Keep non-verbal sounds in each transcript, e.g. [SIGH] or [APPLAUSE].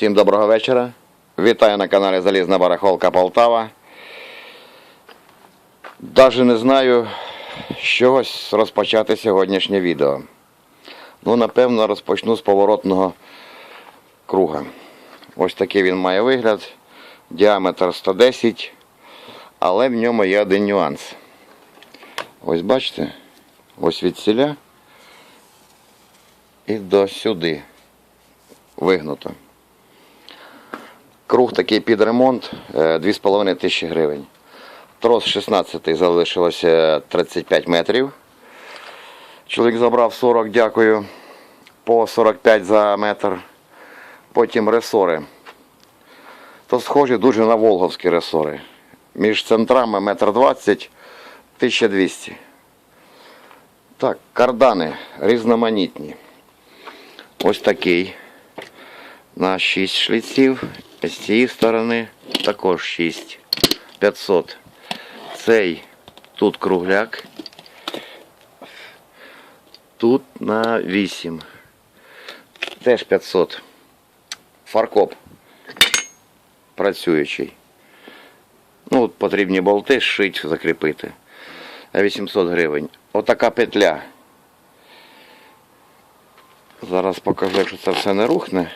Всім доброго вечора. Вітаю на каналі Залізна Барахолка Полтава. Даже не знаю, з чогось розпочати сьогоднішнє відео. Ну, напевно, розпочну з поворотного круга. Ось такий він має вигляд. Діаметр 110, але в ньому є один нюанс. Ось бачите, ось від ціля і до сюди вигнуто. Круг такий під ремонт е, 2,5 тисячі гривень. Трос 16 залишилося 35 метрів. Чоловік забрав 40, дякую. По 45 за метр. Потім ресори. То схожі дуже на волговські ресори. Між центрами метр 20 1200. Так, кардани різноманітні. Ось такий на 6 шліців. З цієї сторони також 6. 500. Цей тут кругляк. Тут на 8. Теж 500. Фаркоп. Працюючий. Ну, от потрібні болти зшить, закріпити. 800 гривень. Отака петля. Зараз покажу, якщо це все не рухне.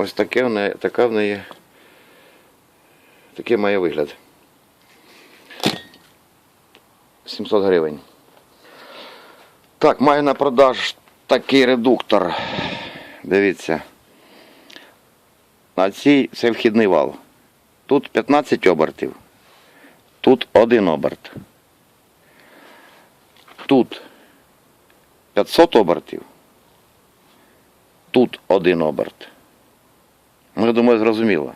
Ось таке в неї, така в неї. Такий має вигляд. 700 гривень. Так, маю на продаж такий редуктор. Дивіться. На цій це вхідний вал. Тут 15 обертів. Тут один оберт. Тут 500 обертів. Тут один оберт. Ну, думаю, зрозуміло.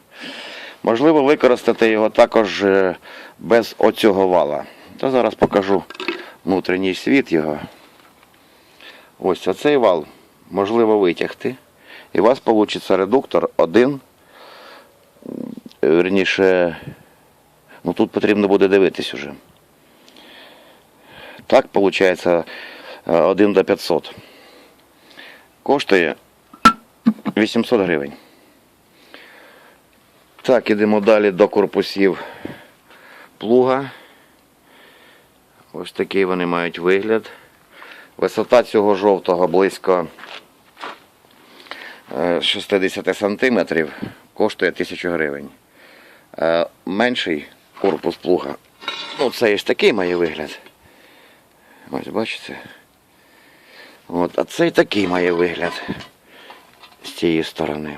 Можливо, використати його також е, без оцього вала. Та зараз покажу внутрішній світ його. Ось оцей вал можливо витягти. І у вас вийде редуктор один. Е, Верніше, ну тут потрібно буде дивитись уже. Так, виходить, 1 до 500. Коштує 800 гривень. Так, ідемо далі до корпусів плуга. Ось такий вони мають вигляд. Висота цього жовтого близько е, 60 сантиметрів, коштує 1000 гривень. Е, Менший корпус плуга. Ну, це ж такий має вигляд. Ось бачите. От, а цей такий має вигляд з цієї сторони.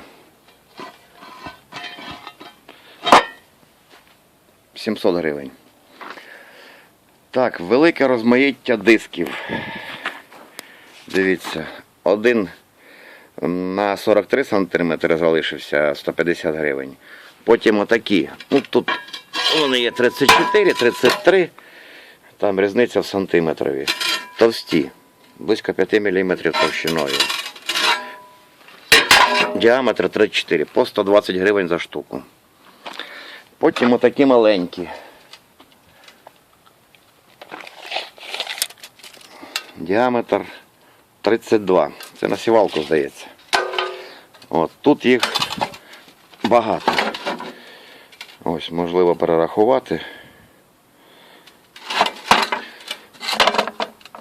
700 гривень. Так, велике розмаїття дисків. Дивіться, один на 43 см залишився 150 гривень. Потім отакі. Ну тут вони є 34, 33. Там різниця в сантиметрові. Товсті. Близько 5 мм товщиною. Діаметр 34, по 120 гривень за штуку. Потім отакі маленькі. Діаметр 32. Це на сівалку здається. От, тут їх багато. Ось, можливо, перерахувати.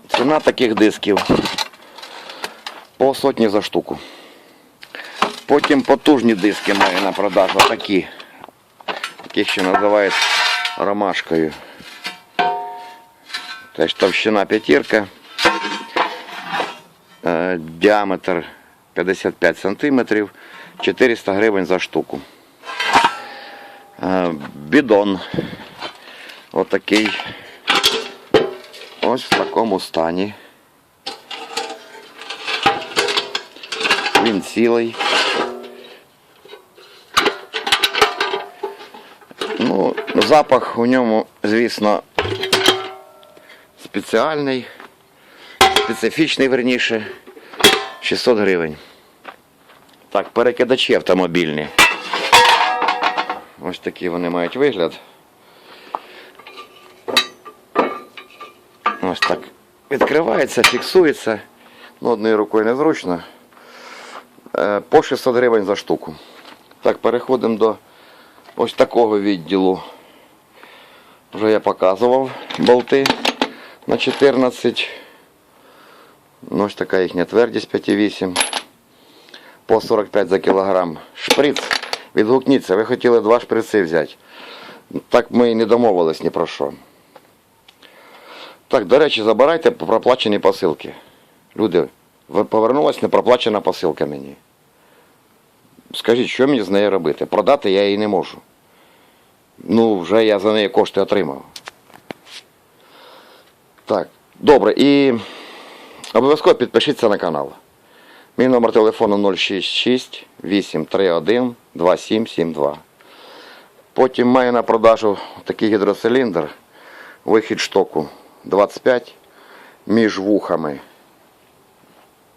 Ціна таких дисків по сотні за штуку. Потім потужні диски маю на продажу такі. Таких ще називають ромашкою. Теж товщина п'ятірка. Е, Діаметр 55 сантиметрів, 400 гривень за штуку. Е, Бідон. Отакий. Ось в такому стані. Він цілий. Ну, запах у ньому, звісно, спеціальний, специфічний верніше. 600 гривень. Так, перекидачі автомобільні. Ось такі вони мають вигляд. Ось так. Відкривається, фіксується. Ну, одною рукою незручно. Е, По 600 гривень за штуку. Так, переходимо до ось такого відділу. Вже я показував болти на 14. Ну, Ось така їхня твердість 5,8. По 45 за кілограм. Шприц. Відгукніться, ви хотіли два шприци взяти. Так ми і не домовились ні про що. Так, до речі, забирайте проплачені посилки. Люди, ви повернулась непроплачена посилка мені. Скажіть, що мені з нею робити? Продати я її не можу. Ну, вже я за неї кошти отримав. Так, добре, і обов'язково підпишіться на канал. Мій номер телефону 066 831 2772. Потім маю на продажу такий гідроциліндр, вихід штоку 25 між вухами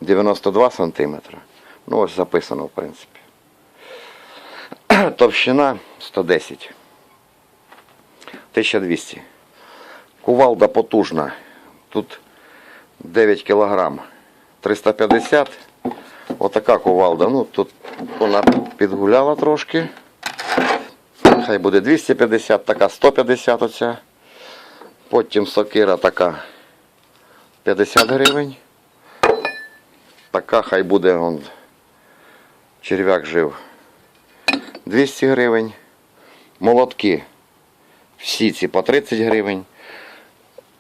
92 см. Ну, ось записано, в принципі. [CLEARS THROAT] Товщина 110. 1200. Кувалда потужна. Тут 9 кг. 350. Отака кувалда. Ну, тут вона підгуляла трошки. Хай буде 250, така 150 оця. Потім сокира така 50 гривень. Така хай буде он, черв'як жив 200 гривень. Молотки всі ці по 30 гривень.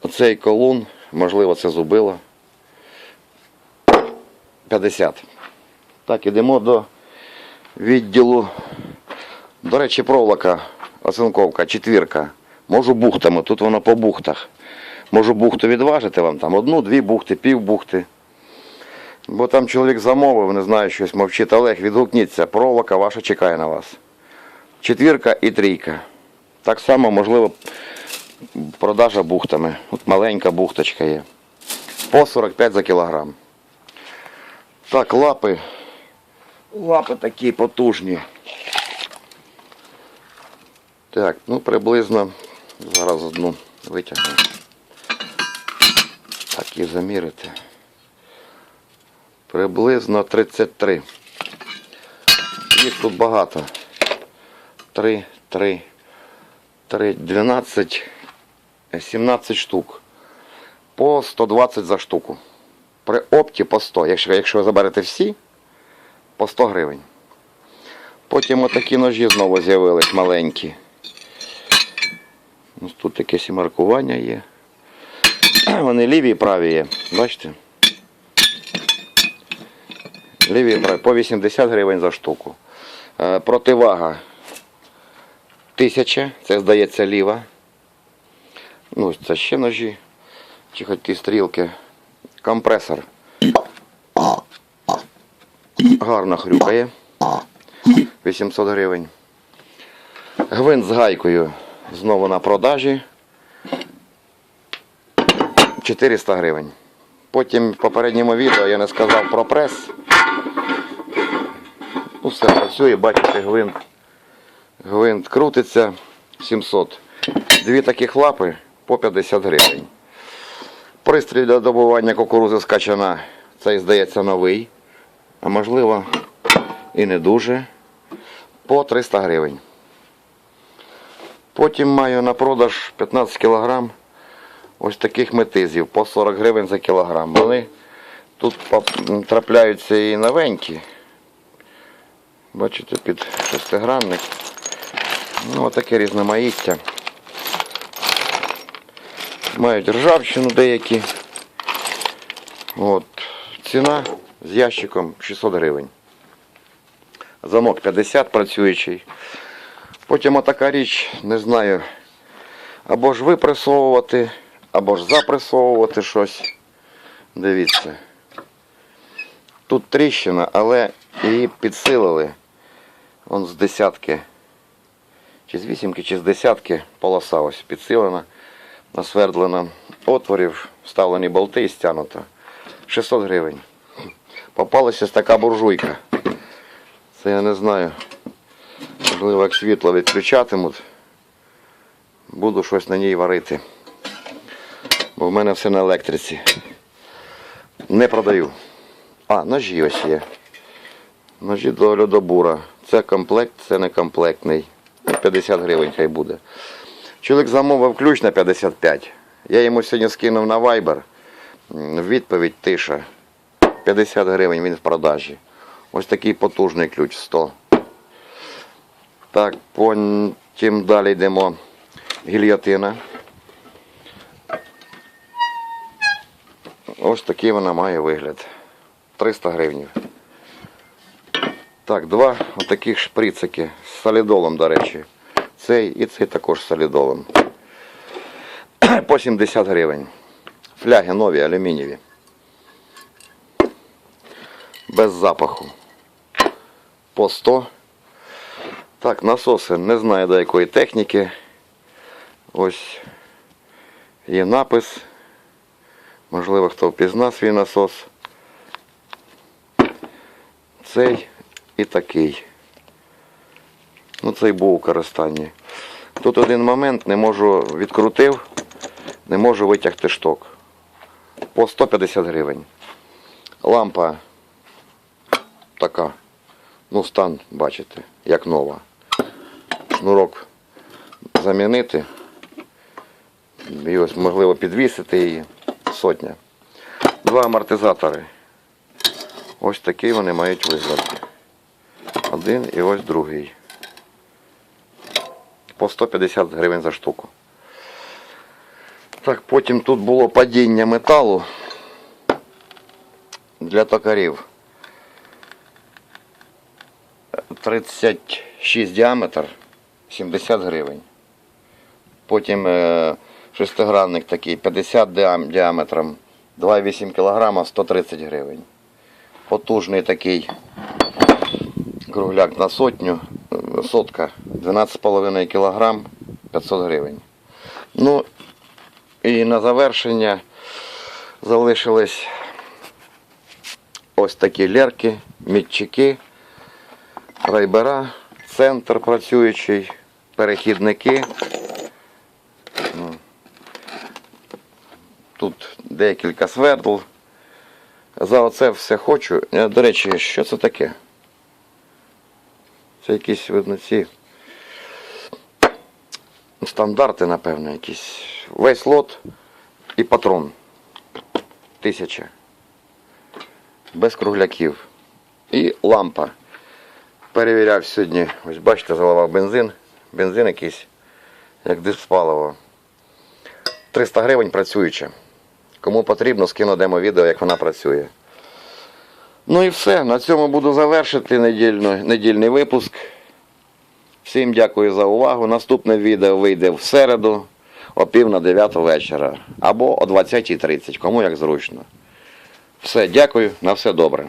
Оцей колун, можливо, це зубило. 50. Так, ідемо до відділу. До речі, проволока, оцинковка, четвірка. Можу бухтами, тут воно по бухтах. Можу бухту відважити вам там одну, дві бухти, пів бухти. Бо там чоловік замовив, не знаю, щось мовчить. Олег, відгукніться, проволока ваша чекає на вас. Четвірка і трійка. Так само, можливо, продажа бухтами. От маленька бухточка є. По 45 за кілограм. Так, лапи. Лапи такі потужні. Так, ну приблизно. Зараз одну витягну. Так і замірити. Приблизно 33. Їх тут багато. 3, 3, 3, 12, 17 штук. По 120 за штуку. При опті по 100. Якщо, якщо ви заберете всі, по 100 гривень. Потім отакі ножі знову з'явились маленькі. Ось тут якесь і маркування є. [CLEARS THROAT] Вони ліві і праві є. Бачите? Ліві. По 80 гривень за штуку. Е, Противага 1000. Це здається ліва. Ну, це ще ножі. Чи хоч ті стрілки. Компресор. Гарно хрюкає. 800 гривень. Гвинт з гайкою знову на продажі. 400 гривень. Потім в попередньому відео я не сказав про прес. Ну, все працює, бачите, гвинт. Гвинт крутиться 700. Дві таких лапи по 50 гривень. Пристрій для добування кукурузи з качана. Цей, здається, новий. А можливо і не дуже. По 300 гривень. Потім маю на продаж 15 кг ось таких метизів по 40 гривень за кілограм. Вони тут трапляються і новенькі. Бачите, під шестигранник. Ну, отаке різноманіття. Мають ржавчину деякі. От. Ціна з ящиком 600 гривень. Замок 50 працюючий. Потім отака річ, не знаю, або ж випресовувати, або ж запресовувати щось. Дивіться. Тут тріщина, але її підсилили. Вон з десятки. Чи з вісімки, чи з десятки полоса ось підсилена, насвердлена. Отворів, вставлені болти і стягнуто. 600 гривень. Попалася така буржуйка. Це я не знаю. Можливо, як світло відключатимуть, буду щось на ній варити. Бо в мене все на електриці. Не продаю. А, ножі ось є. Ножі до льодобура. Це комплект, це не комплектний. 50 гривень хай буде. Чоловік замовив ключ на 55. Я йому сьогодні скинув на Viber. Відповідь тиша. 50 гривень він в продажі. Ось такий потужний ключ 100. Так, потім далі йдемо. Гільйотина. Ось такий вона має вигляд. 300 гривень. Так, два отаких шприцики з солідолом, до речі. Цей і цей також з солідолом. [CLEARS THROAT] По 70 гривень. Фляги нові, алюмінієві. Без запаху. По 100. Так, насоси не знаю до якої техніки. Ось є напис. Можливо, хто впізнав свій насос. Цей і такий. Ну, цей був у користанні. Тут один момент, не можу відкрутив, не можу витягти шток. По 150 гривень. Лампа така. Ну, стан, бачите, як нова. Шнурок замінити. І ось можливо підвісити її. Сотня. Два амортизатори. Ось такий вони мають вигляд. Один і ось другий. По 150 гривень за штуку. Так, потім тут було падіння металу для токарів. 36 діаметр, 70 гривень. Потім е, шестигранник такий 50 діаметром, 2,8 кг, 130 гривень. Потужний такий кругляк на сотню, сотка, 12,5 кг, 500 гривень. Ну і на завершення залишились ось такі лерки, мітчики, райбера, центр працюючий, перехідники. Ну, Тут декілька свердл. За оце все хочу. Е, До речі, що це таке? Це якісь, видно, ці стандарти, напевно, якісь. Весь лот і патрон. Тисяча. Без кругляків. І лампа. Перевіряв сьогодні, ось бачите, заливав бензин. Бензин якийсь, як диспаливо. 300 гривень працююча. Кому потрібно, скину демо відео, як вона працює. Ну і все. На цьому буду завершити недільну, недільний випуск. Всім дякую за увагу. Наступне відео вийде в середу о пів на 9 вечора або о 20.30, кому як зручно. Все, дякую, на все добре.